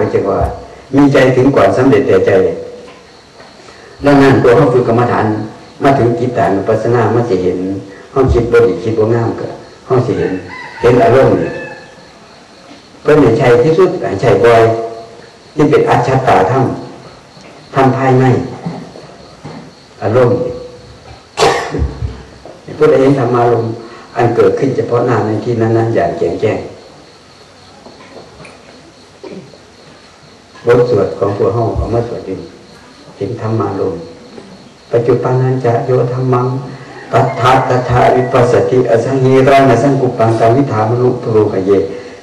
ไปจังว่า มีใจถึงก่อนสำเร็จแต่ใจดังนั้นตัวห้องฝึกกรรมฐาน มาถึงจิตตานุปัสสนามาจะเห็นห้องคิดบดีคิดว่างามก็ห้องจะเห็นเห็นอารมณ์เพื่อนใช้ที่สุดใช้บ่อยที่เป็นอัจฉริยะธรรมทำภายในอารมณ์พุทธเองธรรมารมณ์อันเกิดขึ้นเฉพาะหน้าในที่นั้นๆอย่างแจ่งแจ้ง บทสวดของพวกห้องของมาสวดอยู่เห็นธรรมารมปัจจุบันนั้นจะโยธรรมังตัทธาตัทธาวิปัสสติอสังเฮรานะสังกุปังสังวิธามนุทุโรกเย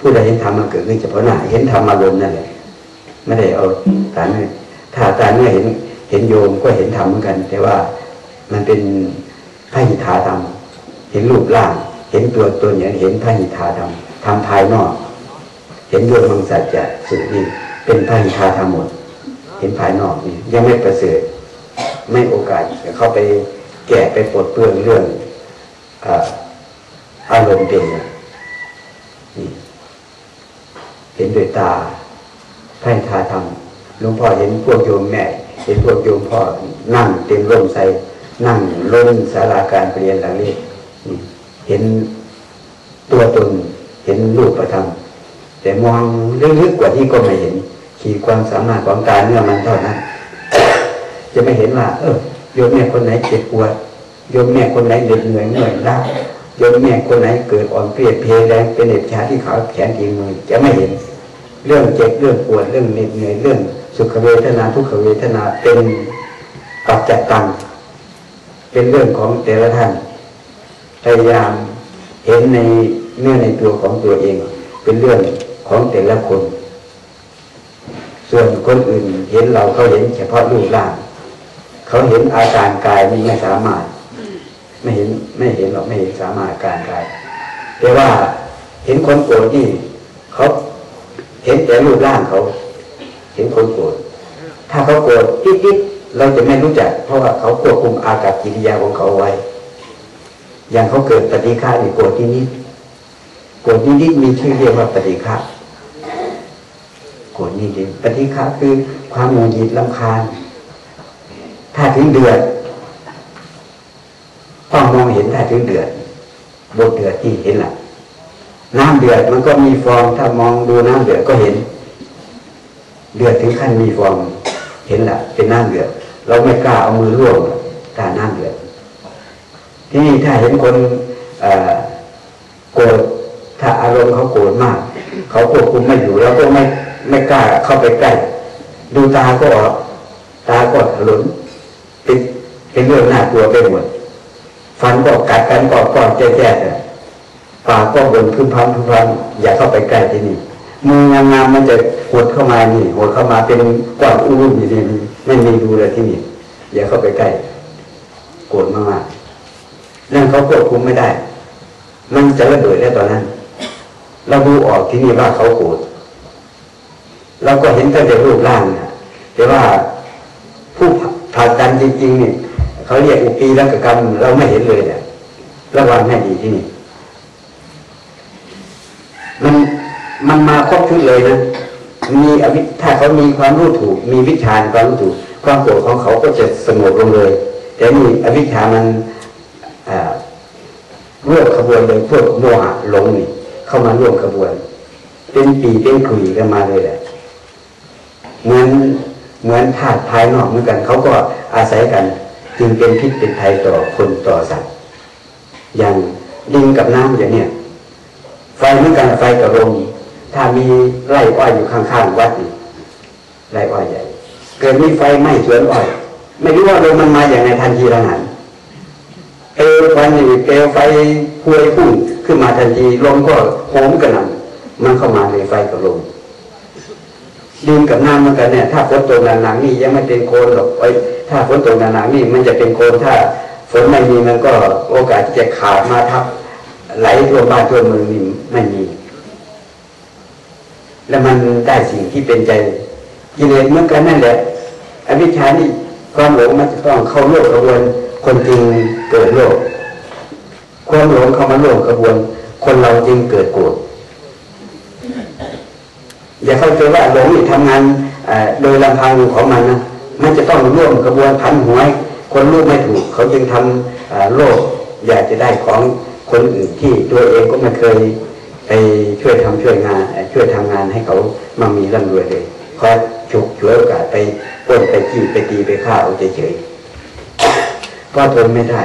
ผู้ใดเห็นธรรมมันเกิดขึ้นเฉพาะหน้าเห็นธรรมารมณ์นั่นแหละไม่ได้เอาตาเนื้อถ้าตาเนื้อเห็นเห็นโยมก็เห็นธรรมเหมือนกัน แต่ว่ามันเป็นพระหิทธาธรรม เห็นรูปร่าง เห็นตัวตนอย่างเห็นพระหิทธาธรรมทำภายนอก เห็นด้วยมังสัจจะสุดนี่ เป็นพระหิทธาธรรมหมด เห็นภายนอกนี่ยังไม่ประเสริฐไม่โอกาสจะเข้าไปแก่ไปปลดเปลื้องเรื่องอารมณ์เป็นนี่เห็นด้วยตาพระหิทธาธรรมหลวงพ่อเห็นพวกโยมแม่ เห็นพวกโยมพ่อนั่งเต็มร่มใส่นั่งล้นสาราการเรียนหลังนี้เห็นตัวตนเห็นรูปประธรรมแต่มองลึกๆกว่าที่ก็ไม่เห็น ขีดความสามารถของการเนื้อมันเท่านั้นจะไม่เห็นว่าเออโยมแม่คนไหนเจ็บปวดโยมแม่คนไหนเหน็ดเหนื่อยเหนื่อยล้าโยมแม่คนไหนเกิดอ่อนเพลียเพลแรงเป็นเด็บชาที่ขาแขนทีมือจะไม่เห็น เรื่องเจ็บเรื่องปวดเรื่องเหน็ดเหนื่อยเรื่อง สุขเวทนาทุกขเวทนาเป็นปัจจัตังเป็นเรื่องของแต่ละท่านพยายามเห็นในเนื้อในตัวของตัวเอง เป็นเรื่องของแต่ละคน ส่วนคนอื่นเห็นเราเขาเห็นเฉพาะรูปร่างเขาเห็นอาการกายมันไม่สามารถ ไม่เห็นไม่เห็นหรอกไม่เห็นสามารถอาการกาย แต่ว่าเห็นคนโกรธนี่เขาเห็นแต่รูปร่างเขา เห็นคนโกรธถ้าเขาโกรธติ๊ดๆเราจะไม่รู้จัก เพราะว่าเขาควบคุมอากับกิริยาของเขาไว้ อย่างเขาเกิดปฏิฆานี่โกรธนิดๆโกรธนิดๆมีชื่อเรียกว่าปฏิฆา โกรธนิดๆปฏิฆาคือความหงุดหงิดลำคาญ ถ้าถึงเดือดต้องมองเห็นถ้าถึงเดือดบทเดือดที่เห็นล่ะ น้ำเดือดมันก็มีฟอง ถ้ามองดูน้ำเดือดก็เห็น เดือดถึงขั้นมีฟอง เห็นละเป็นน้ำเดือด เราไม่กล้าเอามือล่วงถ้าน้ำเดือด ที่นี่ถ้าเห็นคนโกรธถ้าอารมณ์เขาโกรธมาก เขาควบคุมไม่อยู่เราก็ไม่ ไม่กล้าเข้าไปใกล้ดูตาก็ตาก็หลุนเป็นเป็นเรื่องน่ากลัวไปหมดฟันก็กัดกันก็ก็แจ๊แจ๊ะปากก็บนพึ่งพันพึ่งพันอย่าเข้าไปใกล้ที่นี่มืองามๆมันจะหดเข้ามานี่หดเข้ามาเป็นกว้างอุ้มอยู่ดีไม่มีดูเลยที่นี่อย่าเข้าไปใกล้โกรธมากๆนั่นเขาควบคุมไม่ได้ มันจะระเบิดได้ตอนนั้น เราดูออกที่นี่ว่าเขาโกรธ เราก็เห็นแต่รูปร่างนะแต่ว่าผู้ผ่านกันจริงๆนี่เขาเรียกอุปีรักกรรม เราไม่เห็นเลยเนี่ยระวังให้ดีที่นี่มันมันมาครบชุดเลยนะมีอวิถ้าเขามีความรู้ถูก มีวิชาความรู้ถูก ความโกรธของเขาก็จะสงบลงเลย แต่นี่อวิชามันร่วมขบวนเลยพวกโมหะหลงนี่เข้ามาร่วมขบวน เป็นปีเป็นขุยกันมาเลยแหละ เหมือนเหมือนธาตุภายนอกเหมือนกันเขาก็อาศัยกัน จึงเป็นพิษเป็นภัยต่อคนต่อสัตว์ อย่างดินกับน้ำอย่างเนี้ยไฟเหมือนกันไฟกับลมถ้ามีไร่อ้อยอยู่ข้างๆวัดนี่ไร่อ้อยใหญ่ เกิดมีไฟไหม้สวนอ้อย ไม่รู้ว่าลมมันมาอย่างไรทันทีละนั้นเปลวไฟนี่เปลวไฟพวยพุ่งขึ้นมาทันทีลมก็โหมกระหน่ำมันเข้ามาในไฟกับลม ดินกับน้ำเหมือนกันเนี่ย ถ้าฝนตกหนักๆนี่ยังไม่เป็นโคลนหรอกไอ้ถ้าฝนตกหนักๆนี่มันจะเป็นโคลนถ้าฝนไม่มีมันก็โอกาสจะขาดมาทับไหลทั่วบ้านทั่วเมืองนี่ไม่มี แล้วมันได้สิ่งที่เป็นใจกิเลสเหมือนกันนั่นแหละอวิชชานี่ความหลงมันจะต้องเข้าโลกกระบวนคนจริงเกิดโลก ความหลงเข้ามาโลกกระบวน คนเราจริงเกิดโกรธ อย่าเข้าใจว่าหลงนี่ทำงานโดยลำพังของมันนะมันจะต้องร่วมกระบวนพันหวย คนรู้ไม่ถูก เขาจึงทำโลกอยากจะได้ของคนอื่นที่ตัวเองก็ไม่เคยไปช่วยทำช่วยงานช่วยทำงานให้เขามามีร่ำรวยเลยคอยฉุกฉวยโอกาสไปปล้นไปขี้ไปตีไปฆ่าเอาเฉยๆก็ทนไม่ได้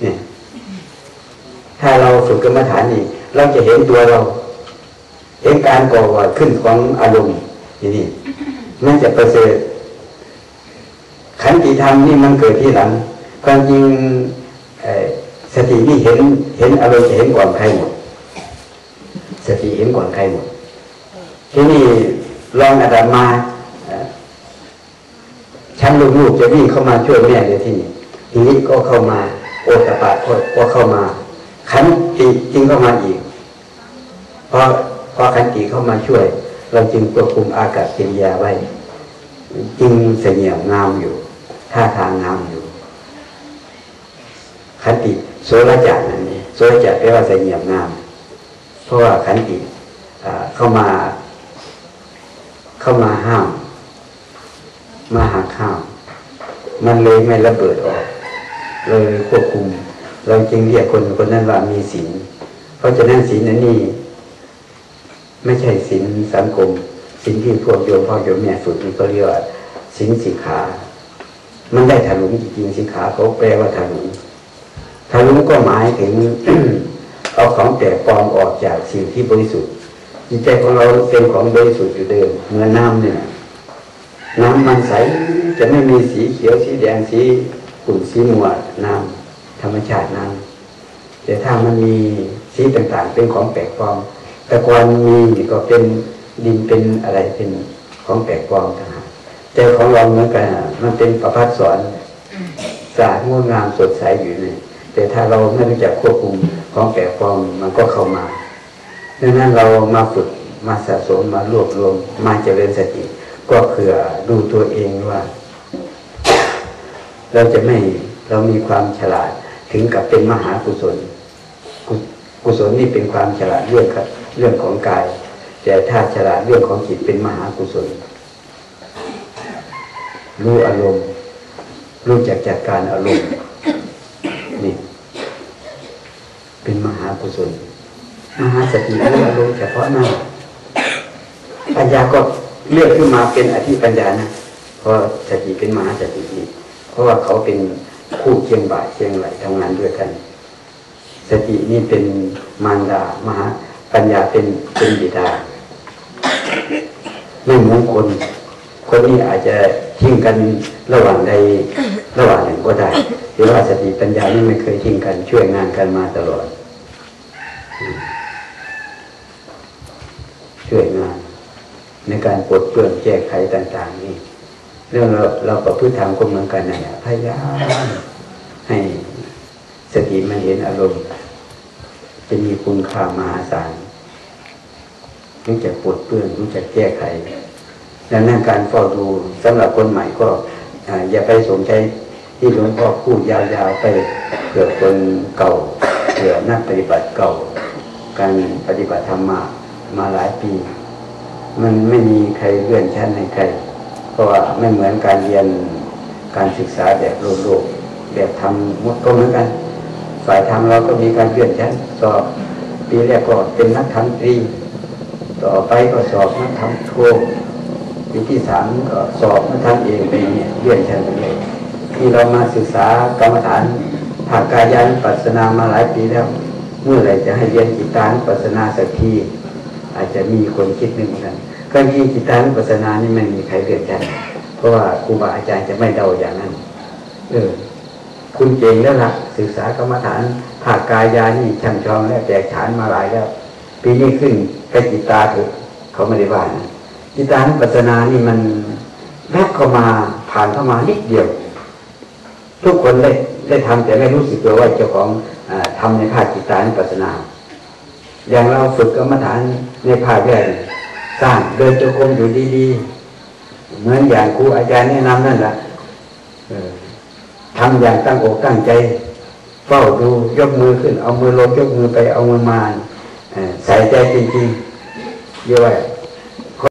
เนี่ยถ้าเราฝึกกรรมฐานนี่เราจะเห็นตัวเรา เห็นการก่อขึ้นของอารมณ์นี่นั่นจะประเสริฐขันติธรรมนี่มันเกิดที่หลังความจริงสตินี่เห็นเห็นอารมณ์จะเห็นก่อนใครหมด สติเห็นก่อนใครหมด ที่นี่ลองอาดัมมาฉันลูกๆจะวิ่งเข้ามาช่วยแม่เลยที่นี่ทีนี้ก็เข้ามาโอตปะก็เข้ามา ขันติจึงเข้ามาอีกพอ พอขันติเข้ามาช่วย เราจึงควบคุมอากาศกิริยาไว้ จึงเสียงงามอยู่ท่าทางงามอยู่ขันติโสรจักรนั่นเองโสรจักรแปลว่าเสียงงาม เพราะว่าขันติเข้ามา เข้ามาห้าม มาหักข้ามมันเลยไม่ระเบิดออกเลยควบคุม เราจึงเรียกคนคนนั้นว่ามีศีลเพราะฉะนั้นศีลนั้นนี่ ไม่ใช่ศีลสังคมศีลที่พวกโยมพ่อโยมแม่ฝึกนี่ก็เรียกว่าศีลสิกขา มันได้ถลุงจริงสิกขาเขาแปลว่าถลุงถลุงก็หมายถึงเอาของแตกปลอมออกจากสิ่งที่บริสุทธิ์จิตใจของเราเป็นของบริสุทธิ์อยู่เดิมเหมือนน้ำเนี่ยน้ำมันใสจะไม่มีสีเขียวสีแดงสีขุ่นสีมัวน้ำธรรมชาติน้ำแต่ถ้ามันมีสีต่างๆ เป็นของแปลกปลอม แต่ก่อนมีก็เป็นดินเป็นอะไรเป็นของแปลกปลอมต่างหากแต่ของเราเหมือนกันมันเป็นประพัดสอนสะอาดงดงามสดใสอยู่เลยแต่ถ้าเราไม่รู้จักควบคุมของแปลกปลอมมันก็เข้ามาดังนั้นเรามาฝึกมาสะสมมารวบรวมมาเจริญสติ ก็เผื่อดูตัวเองว่า เราจะไม่เรามีความฉลาดถึงกับเป็นมหากุศล กุศลนี่เป็นความฉลาดเรื่องกับ เรื่องของกาย แต่ถ้าฉลาดเรื่องของจิตเป็นมหากุศล รู้อารมณ์ รู้จักจัดการอารมณ์นี่เป็นมหากุศล มหาสติรู้อารมณ์เฉพาะหน้าปัญญาก็เลือกขึ้นมาเป็นอธิปัญญานะเพราะสติเป็นมหาสตินี่เพราะว่าเขาเป็นคู่เคียงบ่ายเคียงไหลทำงานด้วยกัน สตินี่เป็นมารดามหา ปัญญาเป็นเป็นบิดาไม่เหมือนคนคนนี้อาจจะทิ้งกันระหว่างใดระหว่างหนึ่งก็ได้หรือว่าสติปัญญานี่ไม่เคยทิ้งกันช่วยงานกันมาตลอด ช่วยงาน ในการปลดเปลื้องแก้ไขต่าง ๆ นี่ เรื่องเราเราประพฤติทางคนเหมือนกันนะพยายามให้สติมันเห็นอารมณ์ จะมีคุณค่ามหาศาลรู้จักปลดเปื้องรู้จักแก้ไข ดังนั้นการเฝ้าดูสำหรับคนใหม่ก็อย่าไปสนใจที่หลวงพ่อพูดยาวๆไปเผื่อคนเก่าเผื่อนักปฏิบัติเก่า การปฏิบัติธรรมมามาหลายปี มันไม่มีใครเลื่อนชั้นให้ใคร เพราะว่าไม่เหมือนการเรียนการศึกษาแบบโลกโลกแบบทำมุดก็เหมือนกัน ฝ่ายทำเราก็มีการเลื่อนชั้นสอบปีแรกก็เป็นนักทำตรีต่อไปก็สอบนักทำโทปีที่สามก็สอบนักทำเองไปเนี่ยเลื่อนชั้นไปเลยที่เรามาศึกษากรรมฐานภาคกายานุปัสสนามาหลายปีแล้ว เมื่อไหร่จะให้เรียนจิตานุปัสสนาสักทีอาจจะมีคนคิดหนึ่งกันก็มีจิตานุปัสสนานี่ไม่มีใครเรียนกันเพราะว่าครูบาอาจารย์จะไม่เดาอย่างนั้นเออ คุณเก่งแล้วล่ะ ศึกษากรรมฐานภาคกายานี่ช่ำชองและแตกฉานมาหลายแล้ว ปีนี้ขึ้นไปจิตตาเถอะเขาไม่ได้ว่านะจิตตานุปัสสนานี่มันแวบเข้ามาผ่านเข้ามานิดเดียว ทุกคนได้ได้ทำแต่ไม่รู้สึกตัวว่าเจ้าของอทำในภาคจิตตานุปัสสนา อย่างเราฝึกกรรมฐานในภาคแรกสร้างเดินจงกรมอยู่ดีๆเหมือนอย่างครูอาจารย์แนะนำนั่นแหละ ทำอย่างตั้งอกตั้งใจเฝ้าดูยกมือขึ้น เอามือลงยกมือไปเอามือมาใส่ใจจริงๆเยอะแยะ